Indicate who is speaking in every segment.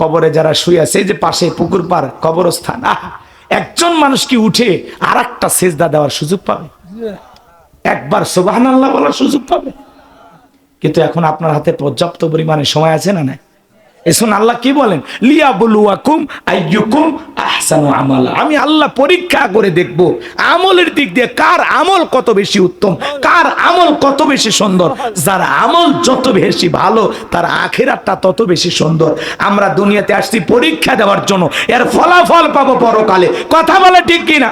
Speaker 1: কবরে যারা শুয়ে আছে যে পাশে পুকুর পার, কবরস্থান, আহ, একজন মানুষ কি উঠে আর একটা সেজদা দেওয়ার সুযোগ পাবে? একবার সোবাহান আল্লাহ বলার সুযোগ পাবে? কিন্তু এখন আপনার হাতে পর্যাপ্ত পরিমাণে সময় আছে না না এসুন আল্লাহ কি বলেন? লিয়া বলুয়াকুম আইয়ুকুম আহসানু আমালা। আমি আল্লাহ পরীক্ষা করে দেখব আমলের দিক দিয়ে কার আমল কত বেশি উত্তম, কার আমল কত বেশি সুন্দর। যার আমল যত বেশি ভালো, তার আখেরাতটা তত বেশি সুন্দর। আমরা দুনিয়াতে আসছি পরীক্ষা দেওয়ার জন্য, এর ফলাফল পাবো পরকালে। কথা বলে ঠিক কিনা?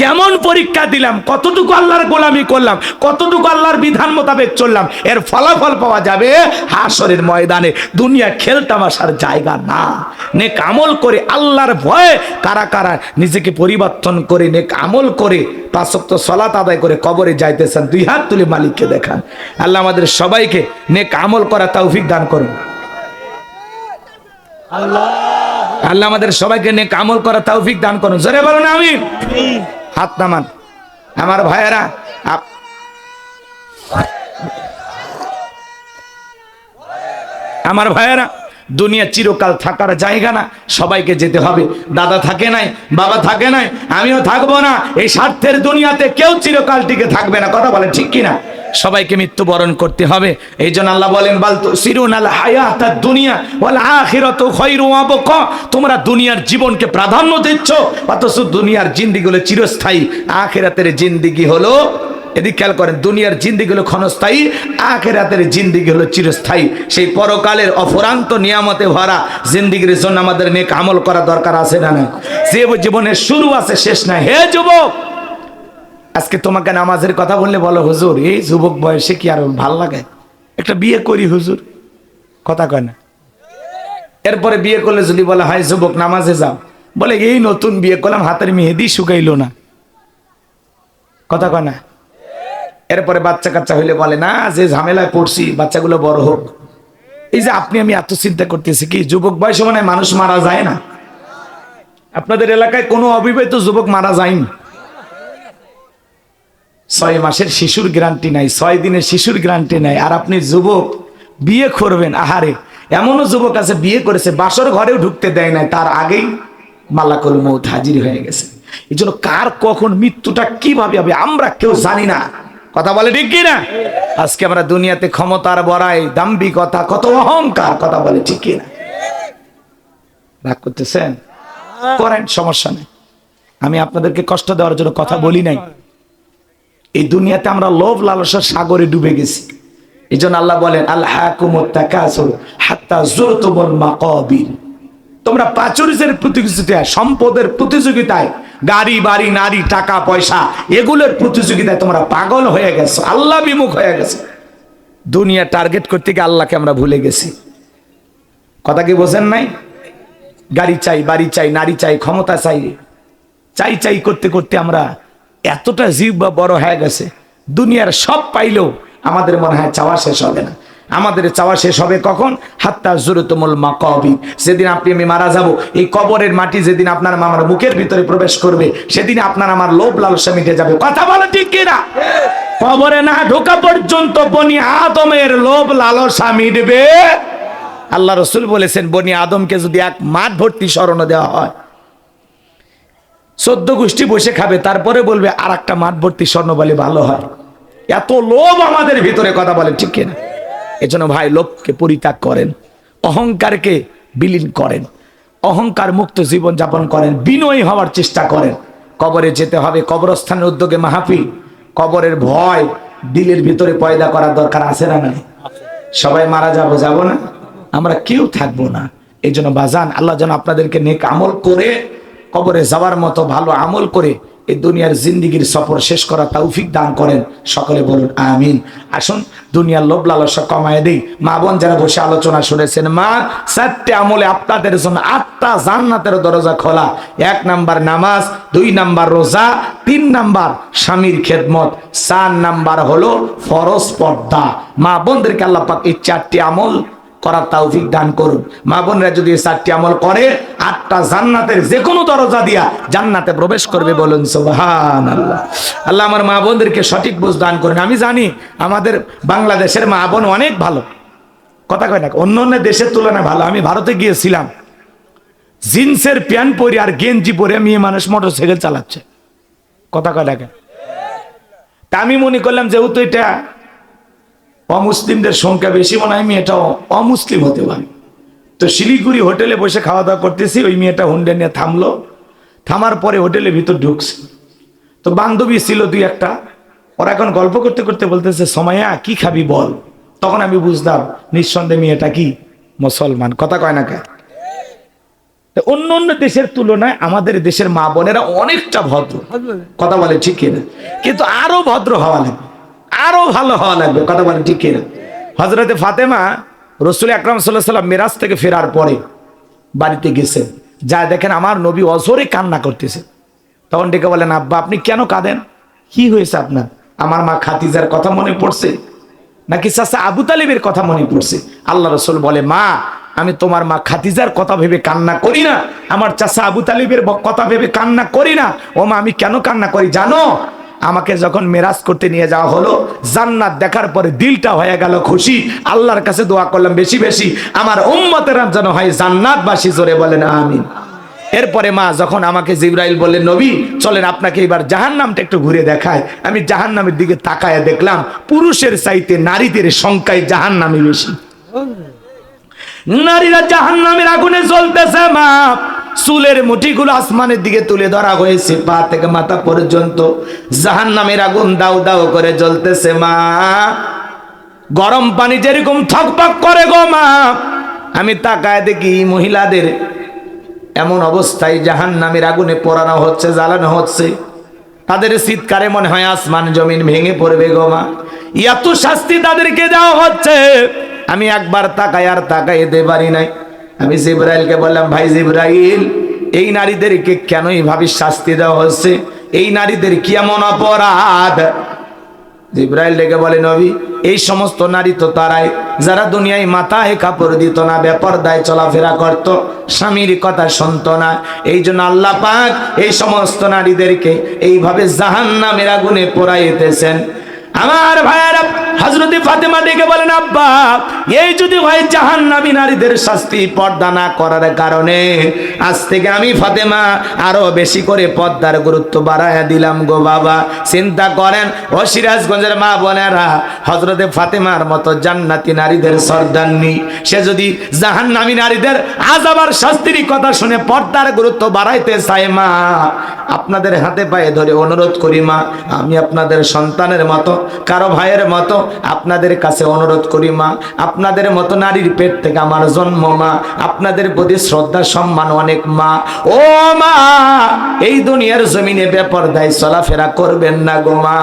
Speaker 1: কেমন পরীক্ষা দিলাম? কতটুকু আল্লাহর গোলামি করলাম? কতটুকু আল্লাহর বিধান মোতাবেক চললাম? এর ফলাফল পাওয়া যাবে হাসরের ময়দানে। দুনিয়া খেলতাম খেলতামাশার জায়গা না। নেক আমল করে আল্লাহর ভয়ে কারা কারা নিজেকে পরিবর্তন করে, নেক আমল করে পাঁচক্ত সলাত আদায় করে কবরে যাইতেছেন, দুই হাত তুলে মালিককে দেখান। আল্লাহ আমাদের সবাইকে নেক আমল করা তৌফিক দান করুন। আল্লাহ আল্লাহ আমাদের সবাইকে নেক আমল করা তৌফিক দান করুন। জোরে বলুন আমি হাত নামান। আমার ভাইয়েরা আমার ভাইয়েরা দুনিয়া চিরকাল থাকার জায়গা না। সবাইকে যেতে হবে। দাদা থাকে নাই, বাবা থাকে নাই, আমিও থাকব না। এই স্বার্থের দুনিয়াতে কেউ চিরকাল টিকে থাকবে না। কথা বলে ঠিক কিনা? সবাইকে মৃত্যুবরণ করতে হবে। এই জন্য আল্লাহ বলেন দুনিয়া তোমরা দুনিয়ার জীবনকে প্রাধান্য দিচ্ছ, অথচ দুনিয়ার জিন্দিগি হলো চিরস্থায়ী। আখিরাতের জিন্দিগি হলো এদিক খেয়াল করেন, দুনিয়ার জিন্দিগি হলো ক্ষণস্থায়ী, আখেরাতের জিন্দিগি হলো চিরস্থায়ী। সেই পরকালের অফুরান্ত নিয়ামতে ভরা জিন্দিগির জন্য আমাদের নেক আমল করা দরকার আছে না যে জীবনের শুরু আছে, শেষ নাই। হে যুবক! আজকে তোমাকে নামাজের কথা বললে বলো, হুজুর, এই যুবক বয়সে কি আর ভালো লাগে? একটা বিয়ে করি, হুজুর। কথা কয় না। এরপরে বিয়ে করলে যদি বলে হাই যুবক, নামাজে যাও। বলে, এই নতুন বিয়ে করলাম, হাতের মেহেদি শুকাইলো না। কথা কয় না। এরপরে বাচ্চা কাচ্চা হইলে বলে, না, যে ঝামেলায় পড়ছি, বাচ্চাগুলো বড় হোক। এই যে আপনি, আমি এত চিন্তা করতেছি কি, যুবক বয়সে মানে মানুষ মারা যায় না? আপনাদের এলাকায় কোনো অবিবাহিত যুবক মারা যায়নি? ছয় মাসের শিশুর গ্যারান্টি নাই, ছয় দিনের শিশুর গ্যারান্টি নাই, আর আপনি যুবক, বিয়ে করবেন, আহারে, এমনও যুবক আছে বিয়ে করেছে, বাসর ঘরেও ঢুকতে দেয় নাই, তার আগেই মালাকুল মৌত হাজির হয়ে গেছে। এই জন্য কার কখন মৃত্যুটা কীভাবে হবে, আমরা কেউ জানি না। কথা বলে ঠিক কিনা? আজকে আমরা দুনিয়াতে ক্ষমতার বড়াই, দাম্ভিকতা, কত অহংকার, কথা বলে ঠিক কিনা? রাগ করতেছেন? করেন, সমস্যা নেই। আমি আপনাদেরকে কষ্ট দেওয়ার জন্য কথা বলি নাই। এই দুনিয়াতে আমরা লোভ লালসার সাগরে ডুবে গেছি। এই জন্য আল্লাহ বলেন আল্লাহ হাত্তা জোরতুমুল মাকাবির। তোমরা প্রাচুর্যের প্রতিযোগিতায় সম্পদের প্রতিযোগিতায়, গাড়ি, বাড়ি, নারী, টাকা, পয়সা, এগুলোর প্রতিযোগিতায় তোমরা পাগল হয়ে গেছো, আল্লাহ বিমুখ হয়ে গেছে। দুনিয়া টার্গেট করতে গিয়ে আল্লাহকে আমরা ভুলে গেছি। কথা কি বোঝেন নাই? গাড়ি চাই, বাড়ি চাই, নারী চাই, ক্ষমতা চাই চাই চাই করতে করতে আমরা এতটা জীব বা বড় হয়ে গেছে, দুনিয়ার সব পাইলেও আমাদের মনে হয় চাওয়া শেষ হবে না। আমাদের চাওয়া শেষ হবে কখন? হাত্তা জুরুতমুল মা কবি সেদিন আপনি আমি মারা যাব, এই কবরের মাটি যেদিন আপনার আমার মুখের ভিতরে প্রবেশ করবে, সেদিন আপনার আমার লোভ লালসা মিটে যাবে। কথা বলো ঠিক কিনা কবরে না ঢোকা পর্যন্ত বনি আদমের লোভ লালসা মিটবে। আল্লাহ রসুল বলেছেন, বনি আদমকে যদি এক মাঠ ভর্তি স্মরণ দেওয়া হয়, চোদ্দ গোষ্ঠী বসে খাবে, তারপরে বলবে আর একটা মাঠ ভর্তি স্বর্ণ বলে ভালো হয়। এত লোভ আমাদের ভিতরে, কথা বলে ঠিক কিনা এজন্য ভাই লোভকে পরিত্যাগ করেন, অহংকারকে বিলীন করেন, অহংকার মুক্ত জীবন যাপন করেন, বিনয়ী হওয়ার চেষ্টা করেন। কবরে যেতে হবে, কবরস্থানের উদ্যোগে মাহফিল, কবরের ভয় দিলের ভিতরে পয়দা করার দরকার আছে না নাই? সবাই মারা যাব যাব না? আমরা কেউ থাকব না। এই জন্য বাজান, আল্লাহ যেন আপনাদেরকে নেক আমল করে, কবরে যাওয়ার মতো ভালো আমল করে এই দুনিয়ার জিন্দিগির সফর শেষ করা তৌফিক দান করেন। সকলে বলুন, আমিন। আসুন, দুনিয়ার লোভ লালসা কমায় দেই। মা বোন যারা বসে আলোচনা শুনেছেন, মা, চারটে আমলে আপনাদের জন্য আটটা জান্নাতের দরজা খোলা। এক নাম্বার নামাজ, দুই নাম্বার রোজা, তিন নাম্বার স্বামীর খেদমত। চার নাম্বার হলো ফরজ পর্দা। মা বোনদেরকে আল্লাহ পাক এই চারটি আমল করার তৌফিক দান করুন। মা বোনরা যদি চারটি আমল করে, আটটা জান্নাতের যে কোনো দরজা দিয়া জান্নাতে প্রবেশ করবে বলুন সুবহান আল্লাহ আল্লাহ আমার মা বোনদেরকে সঠিক বুঝ দান করুন। আমি জানি আমাদের বাংলাদেশের মা বোন অনেক ভালো। কথা কয় না, অন্য অন্য দেশের তুলনায় ভালো। আমি ভারতে গিয়েছিলাম। জিন্সের প্যান্ট পরে আর গেঞ্জি পরে মেয়ে মানুষ মোটর সাইকেল চালাচ্ছে। কথা কয় ডাকে তা আমি মনে করলাম যেহেতু এটা অমুসলিমদের সংখ্যা বেশি মনে হয় মেয়েটাও অমুসলিম হতে পারে। তো শিলিগুড়ি হোটেলে বসে খাওয়া দাওয়া করতেছি ওই মেয়েটা হুন্ডে নিয়ে থামলো। থামার পরে হোটেলের ভিতর ঢুকছে। তো বান্ধবী ছিল দুই একটা। ওরা এখন গল্প করতে করতে বলতেছে সময়া কি খাবি বল? তখন আমি বুঝলাম নিঃসন্দেহে মেয়েটা কি? মুসলমান। কথা কয় না কে অন্য অন্য দেশের তুলনায় আমাদের দেশের মা বোনেরা অনেকটা ভদ্র। কথা বলে ঠিক কিনা? কিন্তু আরও ভদ্র হওয়া লাগবে। আরও ভালো হওয়া লাগবে, কথা বলে ঠিক কিনা? হজরতে ফাতেমা রসুল আকরাম সাল্লাহ সাল্লাম মেরাজ থেকে ফেরার পরে বাড়িতে গেছেন। যা দেখেন আমার নবী অজরে কান্না করতেছে। তখন ডেকে বলেন আব্বা, আপনি কেন কাঁদেন? কি হয়েছে আপনার? আমার মা খাতিজার কথা মনে পড়ছে? নাকি চাচা আবু তালিবের কথা মনে পড়ছে? আল্লাহ রসুল বলে, মা, আমি তোমার মা খাতিজার কথা ভেবে কান্না করি না। আমার চাচা আবু তালিবের কথা ভেবে কান্না করি না। ও মা, আমি কেন কান্না করি জানো? আমাকে যখন মেরাজ করতে নিয়ে যাওয়া হলো, জান্নাত দেখার পরে দিলটা হয়ে গেল খুশি। আল্লাহর কাছে দোয়া করলাম বেশি বেশি। আমার উম্মতেরা যেন হয় জান্নাতবাসী, জোরে বলেন আমিন। এরপরে মা যখন আমাকে জিব্রাইল বললেন, নবী, চলেন আপনাকে এবার জাহান নামটা একটু ঘুরে দেখায় আমি জাহান নামের দিকে তাকায় দেখলাম, পুরুষের চাইতে নারীদের সংখ্যায় জাহান নামে বেশি। নারীরা জাহান নামের আগুনে জ্বলতেছে, মা। চুলের মুঠিগুলো আসমানের দিকে তুলে ধরা হয়েছে, পা থেকে মাথা পর্যন্ত। জাহান নামের আগুন দাও দাও করে জ্বলতেছে, মা। গরম পানি যেরকম থকপক করে গো, মা। আমি তাকায় দেখি মহিলাদের এমন অবস্থায় জাহান নামের আগুনে পোড়ানো হচ্ছে, জ্বালানো হচ্ছে। তাদের শীতকারে মনে হয় আসমান জমিন ভেঙে পড়বে গো, মা। এত শাস্তি তাদেরকে দেওয়া হচ্ছে। আমি একবার তাকাই আর তাকাইতে পারি নাই। আমি জিব্রাইলকে বললাম, ভাই জিব্রাইল, এই নারীদেরকে কেন এইভাবে শাস্তি দেওয়া হচ্ছে? এই নারীদের কি এমন অপরাধ? জিব্রাইল ডেকে বলে, নবী, এই সমস্ত নারী তো তারাই, যারা দুনিয়ায় মাথায় কাপড় দিত না ব্যাপার দায় চলাফেরা করত, স্বামীর কথা শুনত না। এই জন্য আল্লাহ পাক এই সমস্ত নারীদেরকে এইভাবে জাহান নামের আগুনে পোড়াইতেছেন। আমার ভাইয়ারা হজরতে ফাতেমা ডেকে বলেন, আব্বা, এই যদি হয় জাহান নামী নারীদের শাস্তি পর্দা না করার কারণে, আজ থেকে আমি ফাতেমা আরও বেশি করে পর্দার গুরুত্ব বাড়াইয়া দিলাম গো বাবা। চিন্তা করেন, ও সিরাজগঞ্জের মা বোনেরা হজরতে ফাতেমার মতো জান্নাতি নারীদের সর্দান্নি সে যদি জাহান নামী নারীদের আজ আবার শাস্তির কথা শুনে পর্দার গুরুত্ব বাড়াইতে চায়, মা, আপনাদের হাতে পায়ে ধরে অনুরোধ করি, মা, আমি আপনাদের সন্তানের মতো কারও ভাইয়ের মতো আপনাদের কাছে অনুরোধ করি, মা। আপনাদের মতো নারীর পেট থেকে আমার জন্ম, মা। আপনাদের প্রতি শ্রদ্ধা, সম্মান অনেক, মা। ও, মা, এই দুনিয়ার জমিনে বেপর্দায় চলাফেরা করবেন না গো, মা।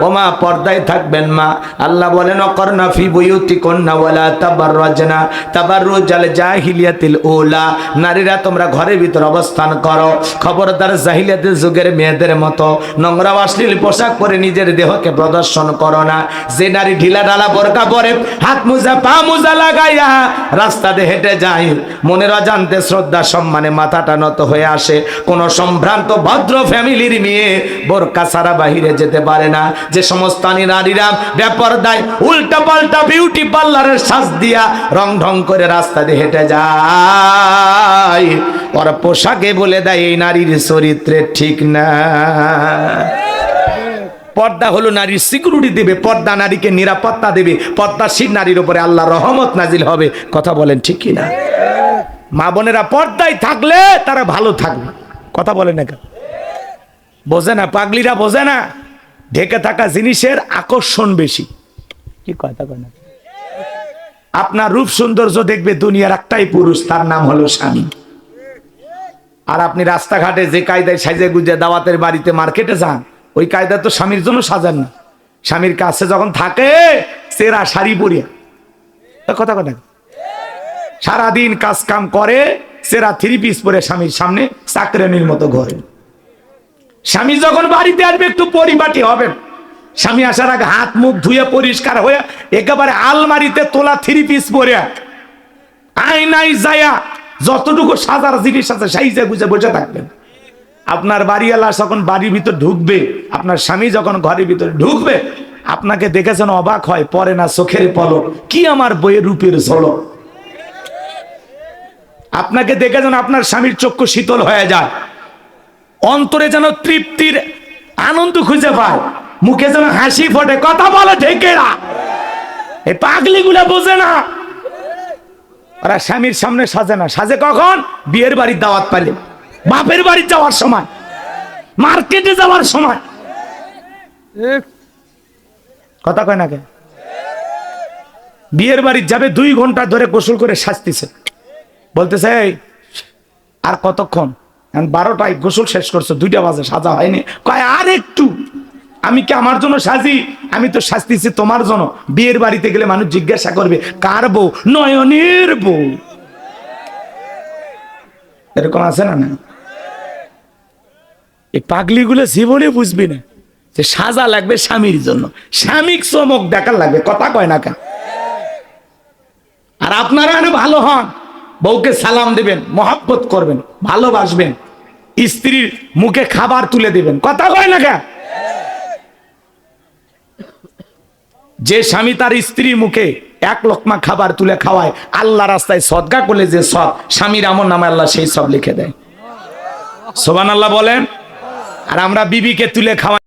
Speaker 1: ও, মা, পর্দায় থাকবেন, মা। আল্লাহ বলেন, অকর্ণা ফি বুয়ুতি কন্যা ওয়ালা তাবাররাজনা। তাবাররুজাল জাহিলিয়াতিল উলা। নারীরা তোমরা ঘরের ভিতর অবস্থান করো। খবরদার জাহিলিয়াতের যুগের মেয়েদের মতো নোংরা অশ্লীল পোশাক পরে নিজের দেহকে প্রদর্শন করো না। যে নারী ঢিলা ঢালা বোরকা পরে, হাত মোজা, পা মোজা লাগাইয়া রাস্তাতে হেঁটে যায়, মনের অজান্তে শ্রদ্ধা, সম্মানে মাথাটা নত হয়ে আসে। কোন সম্ভ্রান্ত, ভদ্র ফ্যামিলির মেয়ে বোরকা ছাড়া বাহিরে যেতে পারে না। যে সমস্ত নারীরা বেপরদায় উল্টা পাল্টা বিউটি পার্লারের সাজ দিয়া রং ঢং করে রাস্তা দিয়ে হেঁটে যায়। ওর পোশাকে বলে দেয়, এই নারীর চরিত্রে ঠিক না। পর্দা হলো নারীর সিকিউরিটি দেবে, পর্দা নারীকে নিরাপত্তা দেবে পর্দা পর্দাশীল নারীর উপরে আল্লাহ রহমত নাজিল হবে। কথা বলেন ঠিক কি না মা বোনেরা পর্দায় থাকলে তারা ভালো থাকবে। কথা বলেন না কেন? বোঝে না, পাগলিরা বোঝে না। ঢেকে থাকা জিনিসের আকর্ষণ বেশি। কি কথা না? আপনার রূপ সৌন্দর্য দেখবে দুনিয়ার একটাই পুরুষ, তার নাম হলো স্বামী। আর আপনি রাস্তাঘাটে যে কায়দায় সাইজে গুজে দাওয়াতের বাড়িতে মার্কেটে যান ওই কায়দা তো স্বামীর জন্য সাজান না। স্বামীর কাছে যখন থাকে, সেরা শাড়ি পরিয়া। কথা কথা সারাদিন কাজ কাম করে, সেরা থ্রি পিস পরে স্বামীর সামনে চাকরানির মতো ঘরে। স্বামী যখন বাড়িতে আসবে, একটু পরিপাটি হবেন স্বামী আসার আগে হাত মুখ ধুয়ে পরিষ্কার হয়ে একেবারে আলমারিতে তোলা থ্রি পিস পরে আয়নাই যায়া যতটুকু সাজার জিনিস আছে, সাইজে গুজে বসে থাকবেন। আপনার বাড়িওয়ালা যখন বাড়ির ভিতর ঢুকবে, আপনার স্বামী যখন ঘরের ভিতরে ঢুকবে, আপনাকে দেখেছেন অবাক হয়, পরে না চোখের পলক। কি আমার বইয়ের রূপের ঝলক? আপনাকে দেখে যেন আপনার স্বামীর চক্ষু শীতল হয়ে যায়। অন্তরে যেন তৃপ্তির আনন্দ খুঁজে পায়। মুখে যেন হাসি ফোটে। কথা বলে ঢেকেরা। এই পাগলিগুলা বোঝে না। ওরা স্বামীর সামনে সাজে না। সাজে কখন? বিয়ের বাড়ির দাওয়াত পাইলে। বাপের বাড়ি যাওয়ার সময়, মার্কেটে যাওয়ার সময়। কথা কয় না কে? বিয়ের বাড়ি যাবে দুই ঘণ্টা ধরে গোসল করে সাজতেছে। বলতেছে আর কতক্ষণ? বারোটায় গোসল শেষ করছ, দুইটা বাজে, সাজা হয়নি। কয়, আর একটু, আমি কি আমার জন্য সাজি? আমি তো শাস্তিছি তোমার জন্য। বিয়ের বাড়িতে গেলে মানুষ জিজ্ঞাসা করবে, কার বউ? নয়নের বউ। এরকম আছে না না এই পাগলিগুলো জীবনে বুঝবি না যে সাজা লাগবে স্বামীর জন্য। স্বামীক চমক দেখার লাগবে, কথা কয় না কেন? আর আপনারা আরও ভালো হন, বউকে সালাম দিবেন, মহাব্বত করবেন, ভালোবাসবেন, স্ত্রীর মুখে খাবার তুলে দিবেন, কথা কয় না কেন? যে স্বামী তার স্ত্রীর মুখে এক লোকমা খাবার তুলে খাওয়ায় আল্লাহ রাস্তায় সদগা করলে যে সব, স্বামীর আমর নামে আল্লাহ সেই সব লিখে দেয়। সোবান আল্লাহ বলেন আর আমরা বিবিকে তুলে খাওয়াই।